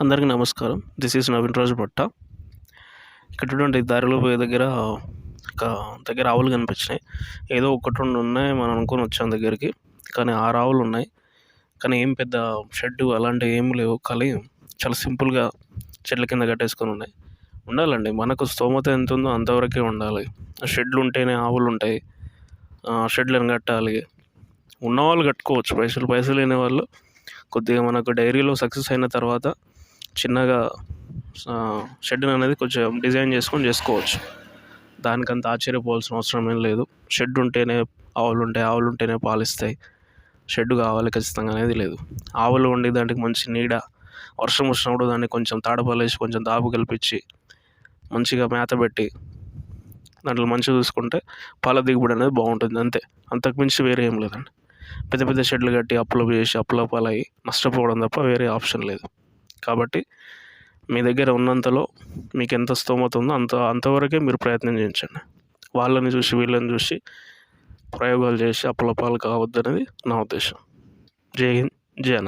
అందరికీ నమస్కారం. This is Naveen Raju Bhatta ఇక్కడ దారిలో పోయే దగ్గర ఒక దగ్గర ఆవులు కనిపించినాయి. ఏదో ఒకటి రెండు ఉన్నాయి మనం అనుకుని వచ్చాం దగ్గరికి. కానీ ఆరు ఆవులు ఉన్నాయి. కానీ ఏం పెద్ద షెడ్ అలాంటివి ఏం లేవు. కానీ చాలా సింపుల్గా చెట్ల కింద కట్టేసుకొని ఉన్నాయి. ఉండాలండి. మనకు స్తోమత ఎంత ఉందో అంతవరకే ఉండాలి. షెడ్లు ఉంటేనే ఆవులు ఉంటాయి. షెడ్లను కట్టాలి. ఉన్నవాళ్ళు కట్టుకోవచ్చు. పైసలు పైసలు లేని వాళ్ళు కొద్దిగా మనకు డైరీలో సక్సెస్ అయిన తర్వాత చిన్నగా షెడ్ అనేది కొంచెం డిజైన్ చేసుకొని చేసుకోవచ్చు. దానికంత ఆశ్చర్యపోవాల్సిన అవసరం ఏం లేదు. షెడ్ ఉంటేనే ఆవులు ఉంటాయి ఆవులు ఉంటేనే పాలు ఇస్తాయి. షెడ్ కావాలి ఖచ్చితంగా అనేది లేదు. ఆవులు ఉండి దానికి మంచి నీడ వర్షం వచ్చినప్పుడు దాన్ని కొంచెం తాడపాలు కొంచెం దాపు కల్పించి మంచిగా మేత పెట్టి దాంట్లో మంచిగా చూసుకుంటే పాల దిగుబడి అనేది బాగుంటుంది. అంతే. అంతకుమించి వేరే ఏం లేదండి. పెద్ద పెద్ద షెడ్లు కట్టి అప్పులు చేసి అప్పుల పాలయ్యి నష్టపోవడం తప్ప వేరే ఆప్షన్ లేదు. కాబట్టి మీ దగ్గర ఉన్నంతలో మీకు ఎంత స్తోమత ఉందో అంత అంతవరకే మీరు ప్రయత్నం చేయించండి. వాళ్ళని చూసి వీళ్ళని చూసి ప్రయోగాలు చేసి అప్పుల పాలు కావద్దనేది నా ఉద్దేశం. జై హింద్ జై అన్న.